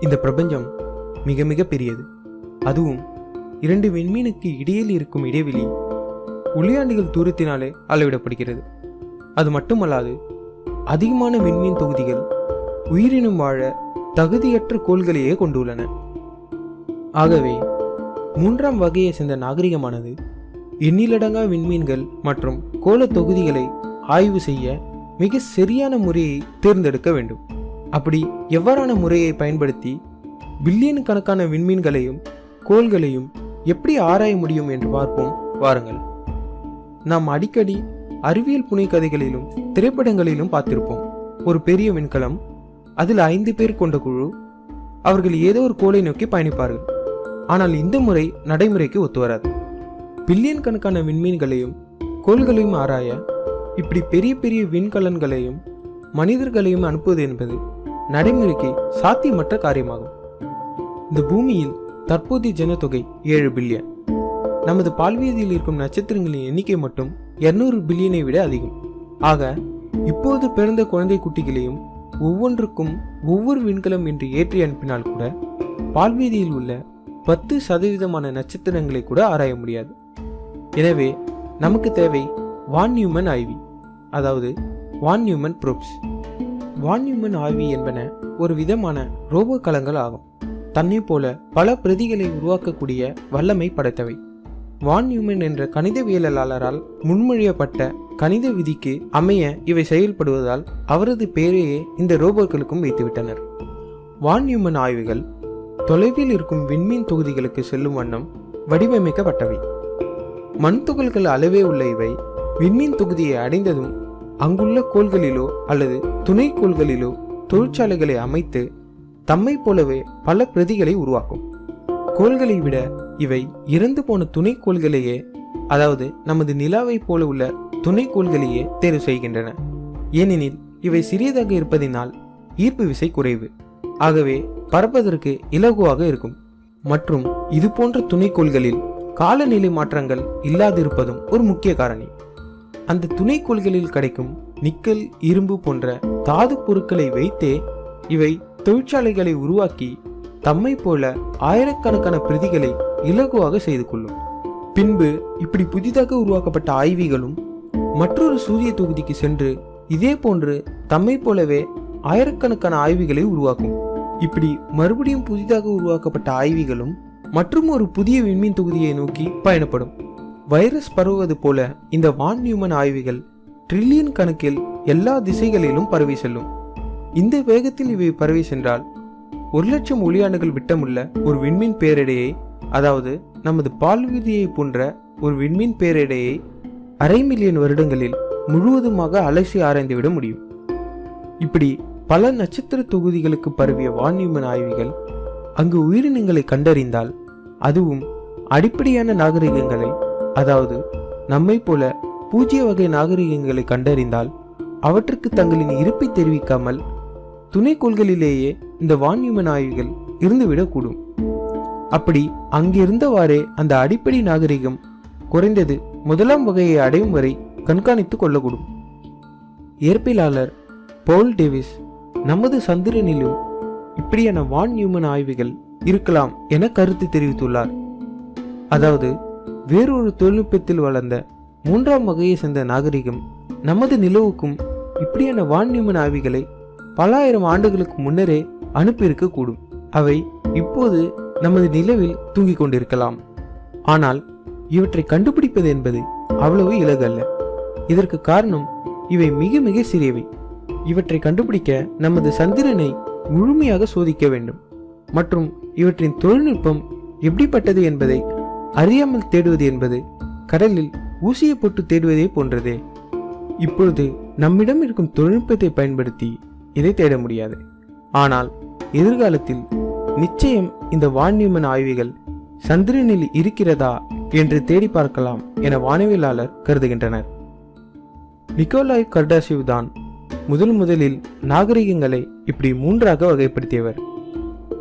இந்த பிரபஞ்சம் மிக மிக பெரியது. அதுவும் இரண்டு விண்மீனுக்கு இடையில் இருக்கும் இடைவெளி ஒளியாண்டுகள் தூரத்தினாலே அளவிடப்படுகிறது. அது மட்டுமல்லாது அதிகமான விண்மீன் தொகுதிகள் உயிரினும் வாழ தகுதியற்ற கோள்களையே கொண்டுள்ளன. ஆகவே மூன்றாம் வகையை சேர்ந்த நாகரிகமானது எண்ணிலடங்கா விண்மீன்கள் மற்றும் கோள தொகுதிகளை ஆய்வு செய்ய மிக சரியான முறையை தேர்ந்தெடுக்க வேண்டும். அப்படி எவ்வாறான முறையை பயன்படுத்தி பில்லியன் கணக்கான விண்மீன்களையும் கோள்களையும் எப்படி ஆராய முடியும் என்று பார்ப்போம். வாருங்கள். நாம் அடிக்கடி அறிவியல் புனைக்கதைகளிலும் திரைப்படங்களிலும் பார்த்திருப்போம். ஒரு பெரிய விண்கலம் அதில் ஐந்து பேர் கொண்ட குழு அவர்கள் ஏதோ ஒரு கோளை நோக்கி பயணிப்பார்கள். ஆனால் இந்த முறை நடைமுறைக்கு ஒத்து வராது. பில்லியன் கணக்கான விண்மீன்களையும் கோள்களையும் ஆராய இப்படி பெரிய பெரிய விண்கலன்களையும் மனிதர்களையும் அனுப்புவது என்பது நடைமுறைக்கு சாத்தியமற்ற காரியமாகும். இந்த பூமியில் தற்போதைய ஜனத்தொகை ஏழு பில்லியன். நமது பால்வீதியில் இருக்கும் நட்சத்திரங்களின் எண்ணிக்கை மட்டும் 200 பில்லியனை விட அதிகம். ஆக இப்போது பிறந்த குழந்தை குட்டிகளையும் ஒவ்வொன்றுக்கும் ஒவ்வொரு விண்கலம் என்று ஏற்றி அனுப்பினால் கூட பால்வீதியில் உள்ள பத்து சதவீதமான நட்சத்திரங்களை கூட ஆராய முடியாது. எனவே நமக்கு தேவை வான் நியூமன் ஐவி அதாவது வான் நியூமன் ப்ரோப்ஸ். வான்யூமன் ஆய்வி என்பன ஒரு விதமான ரோபோ கலங்கள் ஆகும். தன்னை போல பல பிரதிகளை உருவாக்கக்கூடிய வல்லமை படைத்தவை. வான் நியூமன் என்ற கணிதவியலாளரால் முன்மொழியப்பட்ட கணித விதிக்கு அமைய இவை செயல்படுவதால் அவரது பெயரையே இந்த ரோபோக்களுக்கும் வைத்துவிட்டனர். வான் நியூமன் ஆய்வுகள் தொலைவில் இருக்கும் விண்மீன் தொகுதிகளுக்கு செல்லும் வண்ணம் வடிவமைக்கப்பட்டவை. மண் துகள்கள் அளவே உள்ள இவை விண்மீன் தொகுதியை அடைந்ததும் அங்குள்ள கோள்களிலோ அல்லது துணை கோள்களிலோ தொழிற்சாலைகளை அமைத்து தம்மை போலவே பல பிரதிகளை உருவாக்கும். கோள்களை விட இவை இறந்து போன துணை கோள்களையே அதாவது நமது நிலாவை போல உள்ள துணை கோள்களையே தேர்வு செய்கின்றன. ஏனெனில் இவை சிறியதாக இருப்பதினால் ஈர்ப்பு விசை குறைவு. ஆகவே பறப்பதற்கு இலகுவாக இருக்கும். மற்றும் இது போன்ற துணைக்கோள்களில் காலநிலை மாற்றங்கள் இல்லாதிருப்பதும் ஒரு முக்கிய காரணி. அந்த துணைக்கோள்களில் கிடைக்கும் நிக்கல் இரும்பு போன்ற தாது பொருட்களை வைத்தே இவை தொழிற்சாலைகளை உருவாக்கி தம்மை போல ஆயிரக்கணக்கான பிரதிகளை இலகுவாக செய்து கொள்ளும். பின்பு இப்படி புதிதாக உருவாக்கப்பட்ட ஆய்விகளும் மற்றொரு சூரிய தொகுதிக்கு சென்று இதே போன்று தம்மை போலவே ஆயிரக்கணக்கான ஆய்விகளை உருவாக்கும். இப்படி மறுபடியும் புதிதாக உருவாக்கப்பட்ட ஆய்விகளும் மற்றும் ஒரு புதிய விண்மீன் தொகுதியை நோக்கி பயணப்படும். வைரஸ் பரவுவது போல இந்த வான் நியூமன் ஆய்வுகள் ட்ரில்லியன் கணக்கில் எல்லா திசைகளிலும் பரவி செல்லும். இந்த வேகத்தில் இவை பரவி சென்றால் ஒரு லட்சம் ஒளியாண்டுகள் விட்டமுள்ள ஒரு விண்மீன் பேரிடையை அதாவது நமது பால்வீதியை போன்ற ஒரு விண்மீன் பேரிடையை அரை மில்லியன் வருடங்களில் முழுவதுமாக அலசி ஆராய்ந்துவிட முடியும். இப்படி பல நட்சத்திர தொகுதிகளுக்கு பரவிய வான்யூமன் ஆய்வுகள் அங்கு உயிரினங்களை கண்டறிந்தால் அதுவும் அடிப்படையான நாகரிகங்களை அதாவது நம்மை போல பூஜ்ய வகை நாகரிகங்களை கண்டறிந்தால் அவற்றுக்கு தங்களின் இருப்பை தெரிவிக்காமல் துணைக்கோள்களிலேயே இந்த வான்யூமன் ஆய்வுகள் இருந்துவிடக்கூடும். அப்படி அங்கிருந்தவாறே அந்த அடிப்படை நாகரிகம் குறைந்தது முதலாம் வகையை அடையும் வரை கண்காணித்துக் கொள்ளக்கூடும். இயற்பியலாளர் பவுல் டேவிஸ் நமது சந்திரனிலும் இப்படியான வான் நியூமன் ஆய்வுகள் இருக்கலாம் என கருத்து தெரிவித்துள்ளார். அதாவது வேறொரு தொழில்நுட்பத்தில் வளர்ந்த மூன்றாம் வகையை சேர்ந்த நாகரிகம் நமது நிலவுக்கும் இப்படியான வான் ஆவிகளை பல ஆயிரம் ஆண்டுகளுக்கு முன்னரே அனுப்பியிருக்கக்கூடும். அவை இப்போது நமது நிலவில் தூங்கிக் கொண்டிருக்கலாம். ஆனால் இவற்றை கண்டுபிடிப்பது என்பது அவ்வளவு இலகு அல்ல இதற்கு காரணம் இவை மிக மிக சிறியவை. இவற்றை கண்டுபிடிக்க நமது சந்திரனை முழுமையாக சோதிக்க வேண்டும். மற்றும் இவற்றின் தொழில்நுட்பம் எப்படிப்பட்டது என்பதை அறியாமல் தேடுவது என்பது கடலில் ஊசியை போட்டு தேடுவதே போன்றதே. இப்பொழுது நம்மிடம் இருக்கும் தொழில்நுட்பத்தை பயன்படுத்தி இதை தேட முடியாது. ஆனால் எதிர்காலத்தில் நிச்சயம் இந்த வான்நியூமன் ஆய்வுகள் சந்திரனில் இருக்கிறதா என்று தேடி பார்க்கலாம் என வானவியலாளர் கருதுகின்றனர். நிக்கோலாய் கர்டாசிவ் தான் முதல் முதலில் நாகரிகங்களை இப்படி மூன்றாக வகைப்படுத்தியவர்.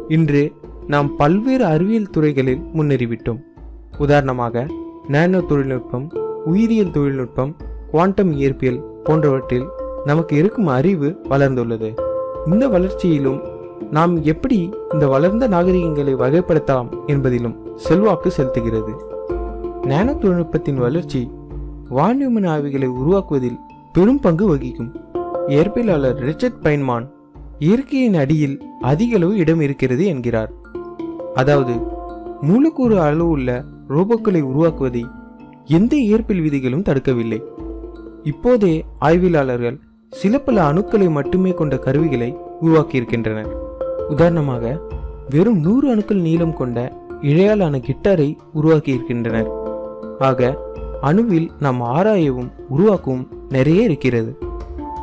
இன்று நாம் பல்வேறு அறிவியல் துறைகளில் முன்னேறிவிட்டோம். உதாரணமாக நானோ தொழில்நுட்பம் உயிரியல் தொழில்நுட்பம் குவாண்டம் இயற்பியல் போன்றவற்றில் நமக்கு இருக்கும் அறிவு வளர்ந்துள்ளது. இந்த வளர்ச்சியிலும் நாம் எப்படி இந்த வளர்ந்த நாகரிகங்களை வகைப்படுத்தலாம் என்பதிலும் செல்வாக்கு செலுத்துகிறது. நானோ தொழில்நுட்பத்தின் வளர்ச்சி வான்வெமன் ஆவிகளை உருவாக்குவதில் பெரும் பங்கு வகிக்கும். இயற்பியலாளர் ரிச்சர்ட் பைன்மான் இயற்கையின் அடியில் அதிக அளவு இடம் இருக்கிறது என்கிறார். அதாவது மூலக்கூறு அளவு உள்ள ரோபோக்களை உருவாக்குவதை எந்த இயற்பியல் விதிகளும் தடுக்கவில்லை. இப்போதே ஆய்வியலாளர்கள் சில பல அணுக்களை மட்டுமே கொண்ட கருவிகளை உருவாக்கியிருக்கின்றனர். உதாரணமாக வெறும் நூறு அணுக்கள் நீளம் கொண்ட இழையாலான கிட்டாரை உருவாக்கியிருக்கின்றனர். ஆக அணுவில் நாம் ஆராயவும் உருவாக்கவும் நிறைய இருக்கிறது.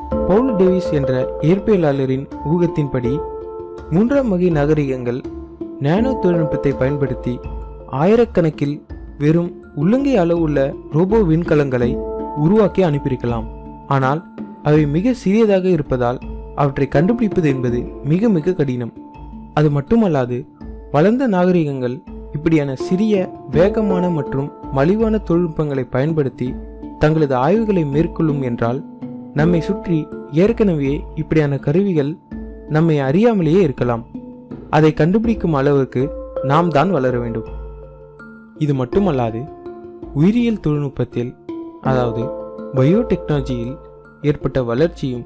பவுல் டேவிஸ் என்ற இயற்பியலாளரின் ஊகத்தின்படி மூன்றாம் வகை நாகரிகங்கள் நானோ தொழில்நுட்பத்தை பயன்படுத்தி ஆயிரக்கணக்கில் வெறும் உள்ளங்கை அளவுள்ள ரோபோ விண்கலங்களை உருவாக்கி அனுப்பியிருக்கலாம். ஆனால் அவை மிக சிறியதாக இருப்பதால் அவற்றை கண்டுபிடிப்பது என்பது மிக மிக கடினம். அது மட்டுமல்லாது வளர்ந்த நாகரிகங்கள் இப்படியான சிறிய வேகமான மற்றும் மலிவான தொழில்நுட்பங்களை பயன்படுத்தி தங்களது ஆய்வுகளை மேற்கொள்ளும் என்றால் நம்மை சுற்றி ஏற்கனவே இப்படியான கருவிகள் நம்மை அறியாமலேயே இருக்கலாம். அதை கண்டுபிடிக்கும் அளவுக்கு நாம் தான் வளர வேண்டும். இது மட்டுமல்லாது உயிரியல் தொழில்நுட்பத்தில் அதாவது பயோடெக்னாலஜியில் ஏற்பட்ட வளர்ச்சியும்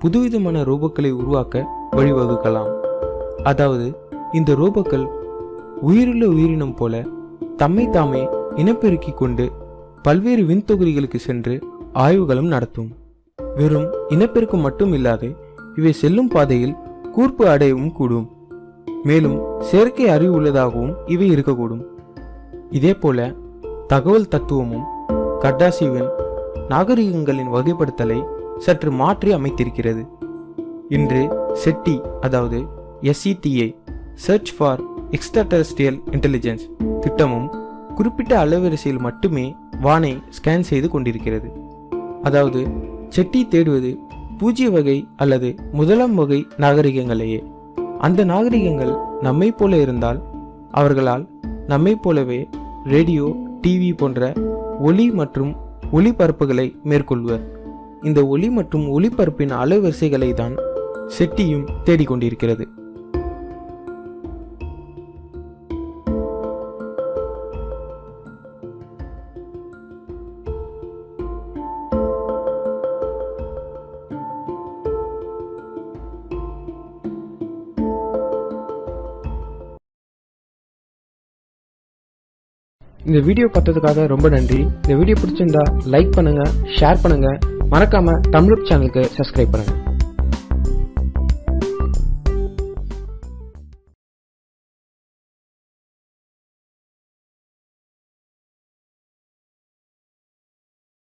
புதுவிதமான ரோபோக்களை உருவாக்க வழிவகுக்கலாம். அதாவது இந்த ரோபோக்கள் உயிருள்ள உயிரினம் போல தம்மை தாமே இனப்பெருக்கிக் கொண்டு பல்வேறு விண்தொகுதிகளுக்கு சென்று ஆய்வுகளும் நடத்தும். வெறும் இனப்பெருக்கம் மட்டும் இல்லாது இவை செல்லும் பாதையில் கூர்ப்பு அடையவும் கூடும். மேலும் செயற்கை அறிவு உள்ளதாகவும் இவை இருக்கக்கூடும். இதே போல தகவல் தத்துவமும் கர்டாசிவன் நாகரிகங்களின் வகைப்படுத்தலை சற்று மாற்றி அமைத்திருக்கிறது. இன்று செட்டி அதாவது எஸ்இடிஏ சர்ச் ஃபார் எக்ஸ்ட்ராடெரஸ்ட்ரியல் இன்டெலிஜென்ஸ் திட்டமும் குறிப்பிட்ட அலைவரிசையில் மட்டுமே வானை ஸ்கேன் செய்து கொண்டிருக்கிறது. அதாவது செட்டி தேடுவது பூஜ்ய வகை அல்லது முதலாம் வகை நாகரிகங்களையே. அந்த நாகரிகங்கள் நம்மை போல இருந்தால் அவர்களால் நம்மை போலவே ரேடியோ டிவி போன்ற ஒலி மற்றும் ஒளிபரப்புகளை மேற்கொள்வர். இந்த ஒலி மற்றும் ஒளிபரப்பின் அலைவரிசைகளை தான் செட்டியும் தேடிக்கொண்டிருக்கிறது. இந்த வீடியோ பார்த்ததுக்காக ரொம்ப நன்றி. இந்த வீடியோ பிடிச்சிருந்தா லைக் பண்ணுங்க ஷேர் பண்ணுங்க. மறக்காம தமிழ் சேனலுக்கு சப்ஸ்கிரைப் பண்ணுங்க.